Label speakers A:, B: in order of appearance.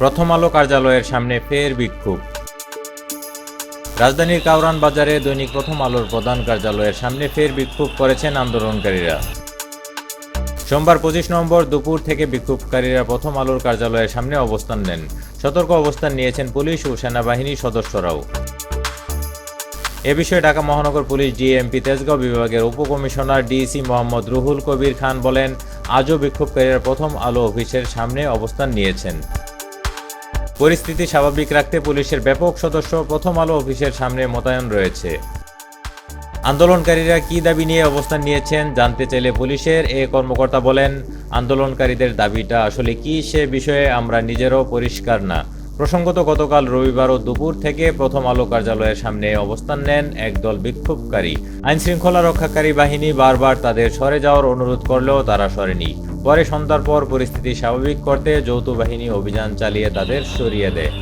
A: প্রথম আলো কার্যালয়ের সামনে ফের বিক্ষোভ। রাজধানীর কাউরান বাজারে দৈনিক প্রথম আলোর প্রধান কার্যালয়ের সামনে ফের বিক্ষোভ করেছেন আন্দোলনকারীরা। সোমবার পঁচিশ নম্বর দুপুর থেকে বিক্ষোভকারীরা প্রথম আলোর কার্যালয়ের সামনে অবস্থান নেন। সতর্ক অবস্থান নিয়েছেন পুলিশ ও সেনাবাহিনীর সদস্যরাও। এ বিষয়ে ঢাকা মহানগর পুলিশ ডিএমপি তেজগাঁও বিভাগের উপকমিশনার ডিসি মোহাম্মদ রুহুল কবির খান বলেন, আজও বিক্ষোভকারীরা প্রথম আলো অফিসের সামনে অবস্থান নিয়েছেন। পরিস্থিতি স্বাভাবিক রাখতে পুলিশের ব্যাপক সদস্য প্রথম আলো অফিসের সামনে মোতায়েন রয়েছে। আন্দোলনকারীরা কি দাবি নিয়ে অবস্থান নিয়েছেন জানতে চাইলে পুলিশের এ কর্মকর্তা বলেন, আন্দোলনকারীদের দাবিটা আসলে কি সে বিষয়ে আমরা নিজেরও পরিষ্কার না। প্রসঙ্গত, গতকাল রবিবার ও দুপুর থেকে প্রথম আলো কার্যালয়ের সামনে অবস্থান নেন একদল বিক্ষোভকারী। আইন শৃঙ্খলা রক্ষাকারী বাহিনী বারবার তাদের সরে যাওয়ার অনুরোধ করলেও তারা সরেনি। পরে সন্ধ্যার পর পরিস্থিতি স্বাভাবিক করতে যৌথ বাহিনী অভিযান চালিয়ে তাদের সরিয়ে দেয়।